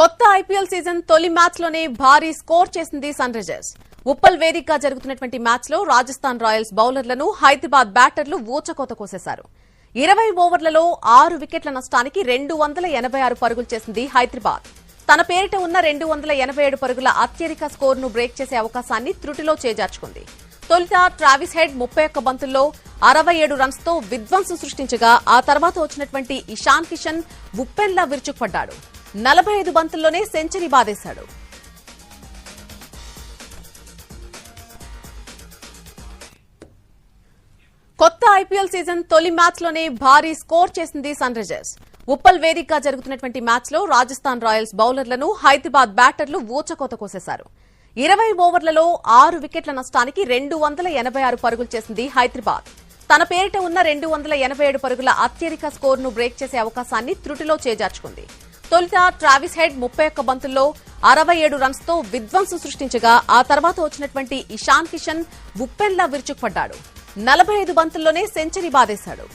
కొత్త IPL season తొలి మ్యాచ్లోనే భారీ స్కోర్ చేసింది సన్ రైజర్స్. ఉప్పల్ వేదికగా జరుగుతున్నటువంటి మ్యాచ్లో రాజస్థాన్ రాయల్స్ బౌలర్లను హైదరాబాద్ బ్యాటర్లు ఊచకోత కోసేశారు. ఇరవై ఓవర్లలో ఆరు వికెట్ల నష్టానికి రెండు వందల ఎనభై ఆరు పరుగులు చేసింది హైదరాబాద్. తన పేరిట ఉన్న రెండు వందల ఎనభై ఏడు పరుగుల అత్యధిక స్కోర్ను బ్రేక్ చేసే అవకాశాన్ని త్రుటిలో చేజార్చుకుంది. తొలుత ట్రావిస్ హెడ్ ముప్పై ఒక్క బంతుల్లో అరవై ఏడు రన్స్తో విధ్వంసం సృష్టించగా ఆ తర్వాత వచ్చినటువంటి ఇషాన్ కిషన్ ఉప్పెన్లా విరుచుకుపడ్డాడు. నలభై ఐదు బంతుల్లోనే సెంచరీ బాదేశాడు. కొత్త ఐపీఎల్ సీజన్ తొలి మ్యాచ్లోనే భారీ స్కోర్ చేసింది సన్ రైజర్స్. ఉప్పల్ వేదికగా జరుగుతున్నటువంటి మ్యాచ్లో రాజస్థాన్ రాయల్స్ బౌలర్లను హైదరాబాద్ బ్యాటర్లు ఊచకోత కోసేశారు. ఇరవై ఓవర్లలో ఆరు వికెట్ల నష్టానికి రెండు వందల ఎనభై ఆరు పరుగులు చేసింది హైదరాబాద్. తన పేరిట ఉన్న రెండు వందల ఎనభై ఏడు పరుగుల అత్యధిక స్కోర్ను బ్రేక్ చేసే అవకాశాన్ని త్రుటిలో చేజార్చుకుంది. తొలుత ట్రావిస్ హెడ్ ముప్పై ఒక్క బంతుల్లో అరవై ఏడు రన్స్తో విధ్వంసం సృష్టించగా ఆ తర్వాత వచ్చినటువంటి ఇషాన్ కిషన్ బుప్పెల్లా విరుచుకుపడ్డాడు. నలభై ఐదు బంతుల్లోనే సెంచరీ బాదేశాడు.